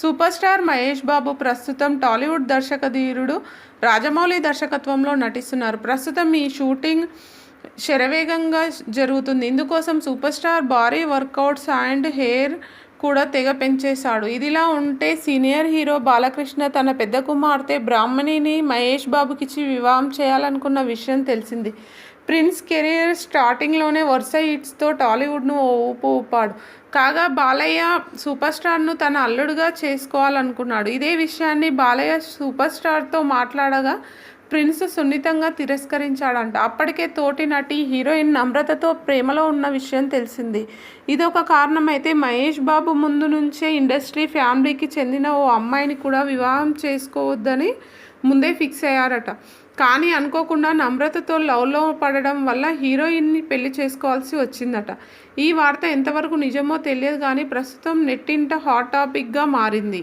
Super star Mahesh Babu ప్రస్తుతం టాలీవుడ్ దర్శకధీరుడు రాజమౌళి దర్శకత్వంలో నటిస్తున్నారు. ప్రస్తుతం ఈ షూటింగ్ శరవేగంగా జరుగుతుంది. ఇందుకోసం సూపర్ స్టార్ భారీ వర్కౌట్స్ అండ్ హెయిర్ కూడా తెగ పెంచేశాడు. ఇదిలా ఉంటే సీనియర్ హీరో బాలకృష్ణ తన పెద్ద కుమార్తె బ్రాహ్మణిని మహేష్ బాబుకిచ్చి వివాహం చేయాలనుకున్న విషయం తెలిసింది. ప్రిన్స్ కెరీర్ స్టార్టింగ్లోనే వరుస హిట్స్తో టాలీవుడ్ను ఓ ఊపు ఊపాడు. కాగా బాలయ్య సూపర్ స్టార్ను తన అల్లుడుగా చేసుకోవాలనుకున్నాడు. ఇదే విషయాన్ని బాలయ్య సూపర్ స్టార్తో మాట్లాడగా ప్రిన్స్ సున్నితంగా తిరస్కరించాడంట. అప్పటికే తోటి నటి హీరోయిన్ నమ్రతతో ప్రేమలో ఉన్న విషయం తెలిసింది. ఇదొక కారణం అయితే మహేష్ బాబు ముందు నుంచే ఇండస్ట్రీ ఫ్యామిలీకి చెందిన ఓ అమ్మాయిని కూడా వివాహం చేసుకోవద్దని ముందే ఫిక్స్ అయ్యారట. కానీ అనుకోకుండా నమ్రతతో లవ్లో పడడం వల్ల హీరోయిన్ని పెళ్ళి చేసుకోవాల్సి వచ్చిందట. ఈ వార్త ఎంతవరకు నిజమో తెలియదు కానీ ప్రస్తుతం నెట్టింట హాట్ టాపిక్గా మారింది.